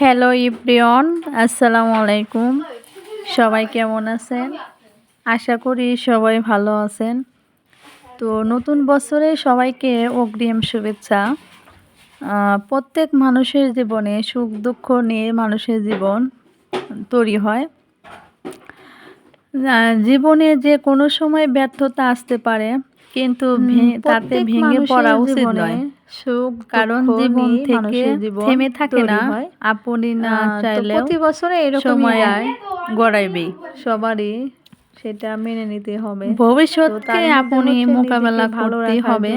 Hello ইব্রিয়ন, আসসালামু আলাইকুম। সবাই কেমন আছেন? আশা করি সবাই ভালো আছেন। তো নতুন বছরে সবাইকে অগ্রিম শুভেচ্ছা। প্রত্যেক মানুষের জীবনে সুখ দুঃখ নিয়ে মানুষের জীবন তৈরি হয়। জীবনে যে কোনো সময় ব্যর্থতা আসতে পারে কিন্তু তাতে ভেঙে পড়া উচিত নয়। সুখ কারণ জীবন থেকে থেমে থাকে না। আপনি না চাইলেও প্রতি বছরে এরকম সময় হয়। সবারই সেটা মেনে নিতে হবে। ভবিষ্যৎকে আপনি মোকাবেলা রাখার হবে।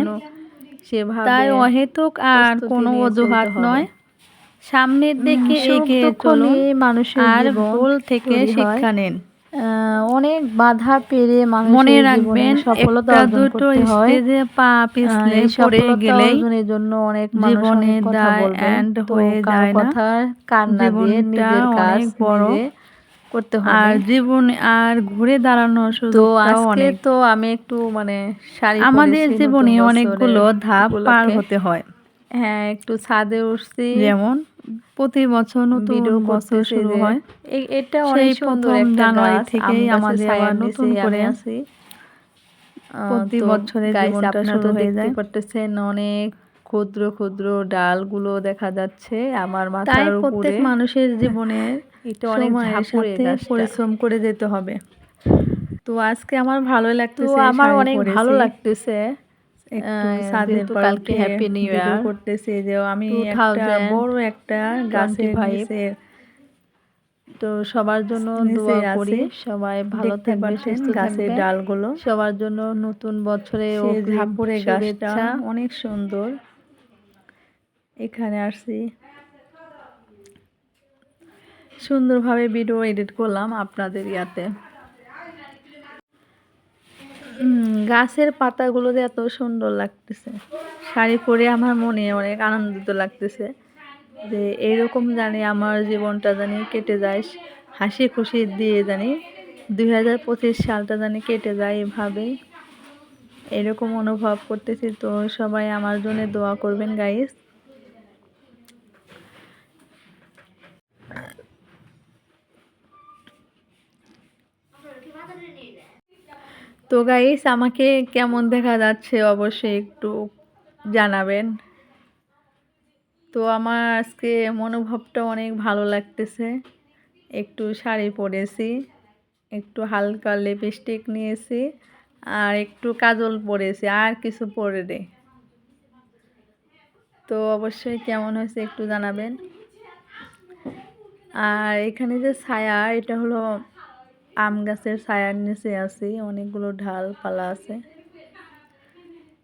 তাই অহেতুক আর কোনো অজুহাত নয়। সামনের দিকে এগিয়ে চলুন মানুষের আর ভুল থেকে শিক্ষা নিন। অনেক বাধা মানুষের মনে রাখবেন সফলতা দুটো হয়। স্টেজে পা পিছলে পড়ে গেলেই জন্য অনেক জীবনে দায় তো হয়ে যায় না। কথা দিয়ে নিজের কাজ বড়। করতে আর জীবন আর ঘুরে দাঁড়ানো তো সুযোগটাও আজকে তো আমি একটু মানে শাড়ি আমাদের জীবনে অনেকগুলো ধাপ পার হতে হয়। হ্যাঁ একটু ছাদে উঠছি। যেমন? প্রতি বছর নতুন বছর শুরু হয়। এটা অনেক সুন্দর একটা গাছ। থেকেই আমাদের আবার নতুন করে আছি। প্রতি guys, জীবনটা শুরু হয়ে যায়। পারতেছেন অনেক ক্ষুদ্র ক্ষুদ্র ডালগুলো দেখা যাচ্ছে আমার তাই মাথার প্রত্যেক মানুষের জীবনে এটা অনেক সাথে পরিশ্রম করে যেতে হবে। তো আজকে আমার ভালো লাগতেছে আমার অনেক ভালো লাগতেছে। যেহেতু কালকে হ্যাপি নিউ ইয়ার করতেছি যে আমি একটা বড় একটা গাছের নিচে তো সবার জন্য দোয়া করি সবাই ভালো থাকবে সুস্থ গাছের ডালগুলো। সবার জন্য নতুন বছরে অগ্রিম ঝাঁপুরে গাছটা অনেক সুন্দর। এখানে আসছি। সুন্দরভাবে ভিডিও এডিট করলাম আপনাদের ইয়াতে। গাছের পাতাগুলো এত সুন্দর লাগতেছে। শাড়ি পরে আমার মনে অনেক আনন্দিত লাগতেছে যে এইরকম জানি আমার জীবনটা জানি কেটে যায়, হাসি খুশি দিয়ে জানি দুই হাজার পঁচিশ সালটা জানি কেটে যায় এভাবে। এরকম অনুভব করতেছি তো সবাই আমার জন্য দোয়া করবেন গাইস তো গাইস আমাকে কেমন দেখা যাচ্ছে অবশ্যই একটু জানাবেন। তো আমার আজকে মনোভাবটা অনেক ভালো লাগতেছে। একটু শাড়ি পরেছি, একটু হালকা লিপস্টিক নিয়েছি, আর একটু কাজল পরেছি, আর কিছু পরে নেই তো অবশ্যই কেমন হয়েছে একটু জানাবেন। আর এখানে যে ছায়া, এটা হলো আম গাছের ছায়ার নিচে আছি, অনেকগুলো ঢালপালা আছে।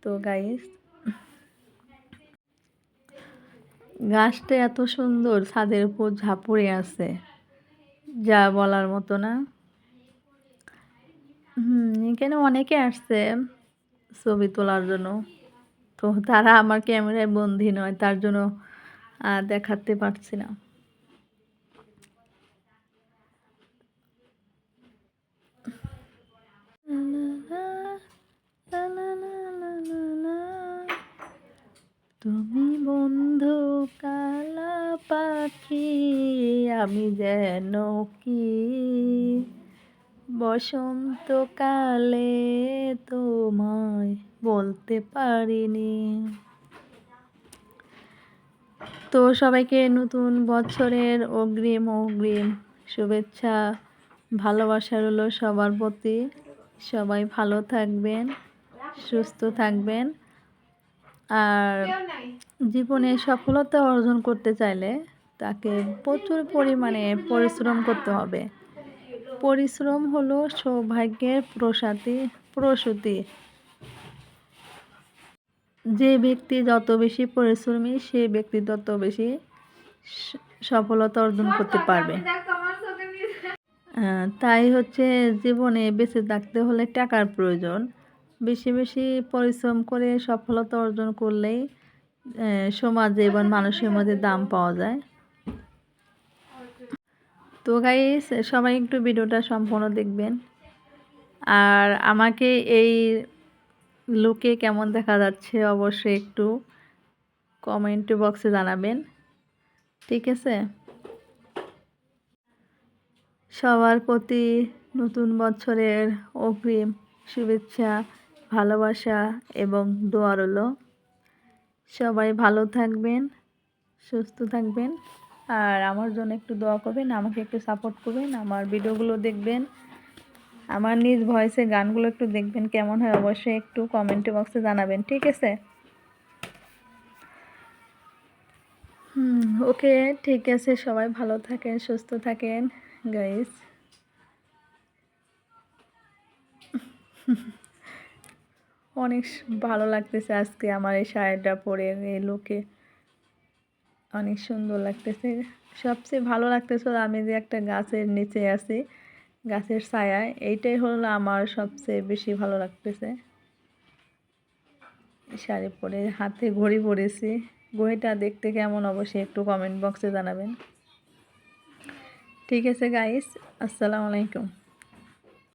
তো গাইস গাছটা এত সুন্দর, ছাদের উপর ঝাঁপড়ে আছে, যা বলার মতো না। হুম, এখানে অনেকে আসছে ছবি তোলার জন্য। তো তারা আমার ক্যামেরায় বন্দি নয়, তার জন্য দেখাতে পারছি না। তুমি বন্ধু কালা পাখি, আমি যেন কি? বসন্তকালে তোমায় বলতে পারিনি। তো সবাইকে নতুন বছরের অগ্রিম অগ্রিম শুভেচ্ছা, ভালোবাসা রইল সবার প্রতি। সবাই ভালো থাকবেন, সুস্থ থাকবেন। আর জীবনে সফলতা অর্জন করতে চাইলে তাকে প্রচুর পরিমাণে পরিশ্রম করতে হবে। পরিশ্রম হলো সৌভাগ্যের প্রসাতি প্রসূতি। যে ব্যক্তি যত বেশি পরিশ্রমী সে ব্যক্তি তত বেশি সফলতা অর্জন করতে পারবে। তাই হচ্ছে জীবনে বেঁচে থাকতে হলে টাকার প্রয়োজন। বেশি বেশি পরিশ্রম করে সফলতা অর্জন করলেই সমাজে এবং মানুষের মধ্যে দাম পাওয়া যায়। তো গাইস সবাই একটু ভিডিওটা সম্পূর্ণ দেখবেন। আর আমাকে এই লুকে কেমন দেখা যাচ্ছে অবশ্যই একটু কমেন্ট বক্সে জানাবেন। ঠিক আছে? সবার প্রতি নতুন বছরের অগ্রিম শুভেচ্ছা। ভালোবাসা এবং দোয়া রইল। সবাই ভালো থাকবেন, সুস্থ থাকবেন। আর আমার জন্য একটু দোয়া করবেন, আমাকে একটু সাপোর্ট করবেন, আমার ভিডিওগুলো দেখবেন, আমার নিজ ভয়েসে গানগুলো একটু দেখবেন, কেমন হয় অবশ্যই একটু কমেন্ট বক্সে জানাবেন, ঠিক আছে? হুম ওকে ঠিক আছে, সবাই ভালো থাকেন, সুস্থ থাকেন গাইস অনেক ভালো লাগতেছে আজকে আমার এই শাড়িটা পরে, এই লোকে অনেক সুন্দর লাগতেছে। সবচেয়ে ভালো লাগতেছিল আমি যে একটা গাছের নিচে আছি, গাছের ছায়ায়, এইটাই হলো আমার সবচেয়ে বেশি ভালো লাগতেছে। শাড়ি পরে হাতে ঘড়ি পরেছি। ঘড়িটা দেখতে কেমন অবশ্যই একটু কমেন্ট বক্সে জানাবেন। ঠিক আছে গাইস আসসালামু আলাইকুম।